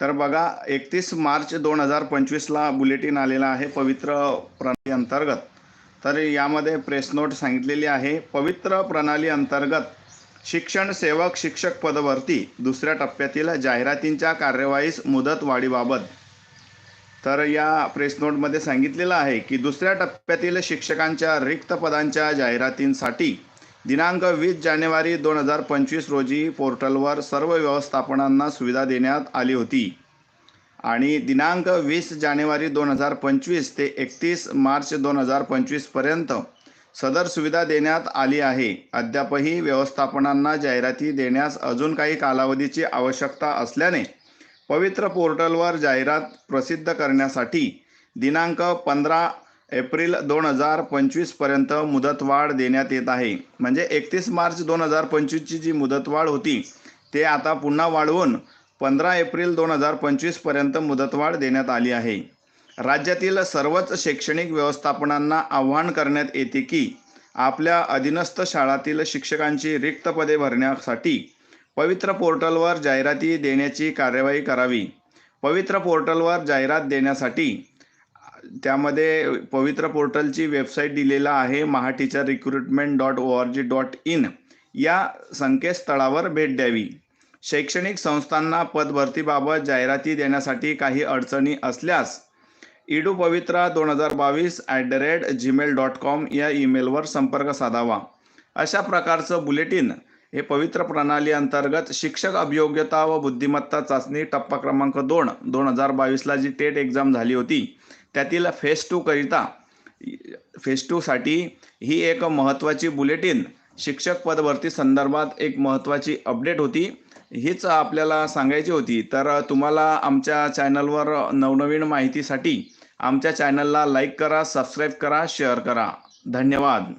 तर बघा एकतीस मार्च दोन हजार पंचवीसला बुलेटिन आलेला आहे पवित्र प्रणाली अंतर्गत. तर यामध्ये प्रेस नोट सांगितलेली आहे पवित्र प्रणाली अंतर्गत शिक्षण सेवक शिक्षक पदभरती दुसऱ्या टप्प्यातील जाहिरातींच्या कार्यवाहीस मुदत वाढीबाबत. तर या प्रेस नोटमध्ये सांगितलेलं आहे की दुसऱ्या टप्प्यातील शिक्षकांच्या रिक्त पदांच्या जाहिरातींसाठी दिनांक वीस जानेवारी दोन हजार पंचवीस रोजी पोर्टलवर सर्व व्यवस्थापनांना सुविधा देण्यात आली होती. आणि दिनांक वीस जानेवारी दोन हजार पंचवीस ते एकतीस मार्च दोन हजार पंचवीसपर्यंत सदर सुविधा देण्यात आली आहे. अद्यापही व्यवस्थापनांना जाहिराती देण्यास अजून काही कालावधीची आवश्यकता असल्याने पवित्र पोर्टलवर जाहिरात प्रसिद्ध करण्यासाठी दिनांक पंधरा एप्रिल दोन हजार पंचवीसपर्यंत मुदतवाढ देण्यात येत आहे. म्हणजे एकतीस मार्च दोन हजार पंचवीसची जी मुदतवाढ होती ते आता पुन्हा वाढवून पंधरा एप्रिल दोन हजार पंचवीसपर्यंत मुदतवाढ देण्यात आली आहे. राज्यातील सर्वच शैक्षणिक व्यवस्थापनांना आव्हान करण्यात येते की आपल्या अधीनस्थ शाळातील शिक्षकांची रिक्त पदे भरण्यासाठी पवित्र पोर्टलवर जाहिराती देण्याची कार्यवाही करावी. पवित्र पोर्टलवर जाहिरात देण्यासाठी त्यामध्ये पवित्र पोर्टलची वेबसाईट दिलेला आहे Maha teacher recruitment dot O R G dot in या संकेतस्थळावर भेट द्यावी. शैक्षणिक संस्थांना पदभरतीबाबत जाहिराती देण्यासाठी काही अडचणी असल्यास इडू पवित्रा दोन हजार बावीस at the rate Gmail dot com या ईमेलवर संपर्क साधावा. अशा प्रकारचं बुलेटिन हे पवित्र प्रणाली अंतर्गत शिक्षक अभियोग्यता व बुद्धिमत्ता चाचणी टप्पा क्रमांक दोन दोन हजार बावीसला जी टेट एक्झाम झाली होती त्यातील फेस टू करिता फेस टूसाठी ही एक महत्त्वाची बुलेटिन शिक्षक पदभरती संदर्भात एक महत्त्वाची अपडेट होती. हीच आपल्याला सांगायची होती. तर तुम्हाला आमच्या चॅनलवर नवनवीन माहितीसाठी आमच्या चॅनलला लाईक करा सबस्क्राईब करा शेअर करा. धन्यवाद.